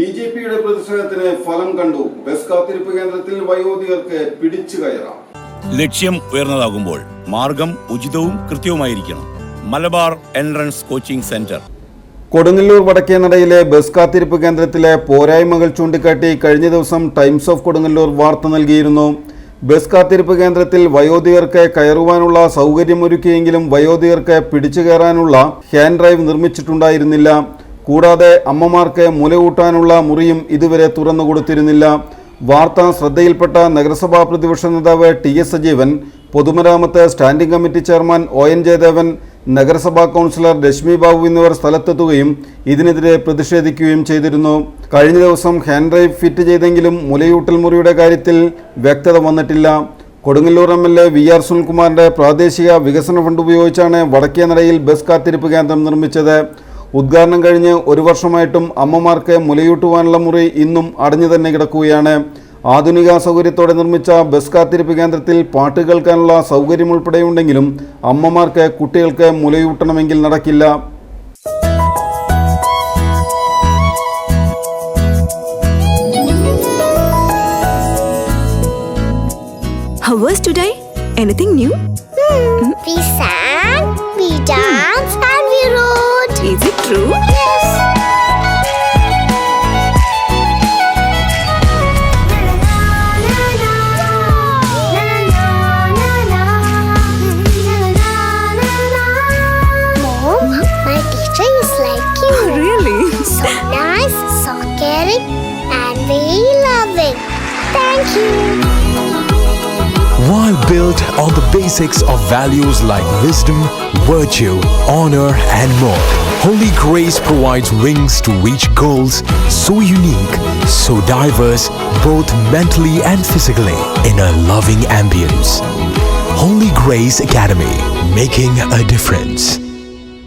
B J പിയുടെ പ്രതിഷേധത്തിന് ഫലം കണ്ടു. ബസ് കാത്തിരിപ്പ് കേന്ദ്രത്തിൽ വയോധികർക്ക് പിടിച്ചു കയറാം. ലക്ഷ്യം ഉയർന്നതാകുമ്പോൾ മാർഗം ഉചിതവും കൃത്യവുമായിരിക്കണം. Malabar entrance coaching centre. Kodungallur വടക്കേനടയിലെ bus കാത്തിരിപ്പ് കേന്ദ്രത്തിലെ പോരായ്മകൾ ചൂണ്ടിക്കാട്ടി കഴിഞ്ഞ ദിവസം ടൈംസ് ഓഫ് കൊടുങ്ങല്ലൂർ വാർത്ത നൽകിയിരുന്നു. ബസ് കാത്തിരിപ്പ് കേന്ദ്രത്തിൽ വയോധികർക്ക് കയറുവാനുള്ള സൗകര്യമൊരുക്കിയെങ്കിലും വയോധികർക്ക് പിടിച്ചു കയറാനുള്ള ഹാൻഡ് ഡ്രൈവ് നിർമ്മിച്ചിട്ടുണ്ടായിരുന്നില്ല. കൂടാതെ അമ്മമാർക്ക് മുലയൂട്ടാനുള്ള മുറിയും ഇതുവരെ തുറന്നു കൊടുത്തിരുന്നില്ല. വാർത്ത ശ്രദ്ധയിൽപ്പെട്ട നഗരസഭാ പ്രതിപക്ഷ നേതാവ് ടി എസ് സജീവൻ പൊതുമരാമത്ത് standing committee chairman O N Jayadevan നഗരസഭാ കൗൺസിലർ രശ്മി ബാബു എന്നിവർ സ്ഥലത്തെത്തുകയും ഇതിനെതിരെ പ്രതിഷേധിക്കുകയും ചെയ്തിരുന്നു. കഴിഞ്ഞ ദിവസം ഹാൻഡ് ഡ്രൈവ് ഫിറ്റ് ചെയ്തെങ്കിലും മുലയൂട്ടൽ മുറിയുടെ കാര്യത്തിൽ വ്യക്തത വന്നിട്ടില്ല. Kodungallur M L A V R സുനിൽകുമാറിന്റെ പ്രാദേശിക വികസന ഫണ്ട് ഉപയോഗിച്ചാണ് വടക്കേനടയിൽ ബസ് കാത്തിരിപ്പ് കേന്ദ്രം നിർമ്മിച്ചത്. ഉദ്ഘാടനം കഴിഞ്ഞ് ഒരു വർഷമായിട്ടും അമ്മമാർക്ക് മുലയൂട്ടുവാനുള്ള മുറി ഇന്നും അടഞ്ഞു തന്നെ കിടക്കുകയാണ്. ആധുനിക സൗകര്യത്തോടെ നിർമ്മിച്ച ബസ് കാത്തിരിപ്പ് കേന്ദ്രത്തിൽ പാട്ട് കേൾക്കാനുള്ള സൗകര്യം ഉൾപ്പെടെയുണ്ടെങ്കിലും അമ്മമാർക്ക് കുട്ടികൾക്ക് മുലയൂട്ടണമെങ്കിൽ നടക്കില്ല. How was today? Anything new? We sang, we danced, nice, so caring, and very loving. Thank you. While built on the basics of values like wisdom, virtue, honor, and more, Holy Grace provides wings to reach goals so unique, so diverse, both mentally and physically, in a loving ambience. Holy Grace Academy, making a difference.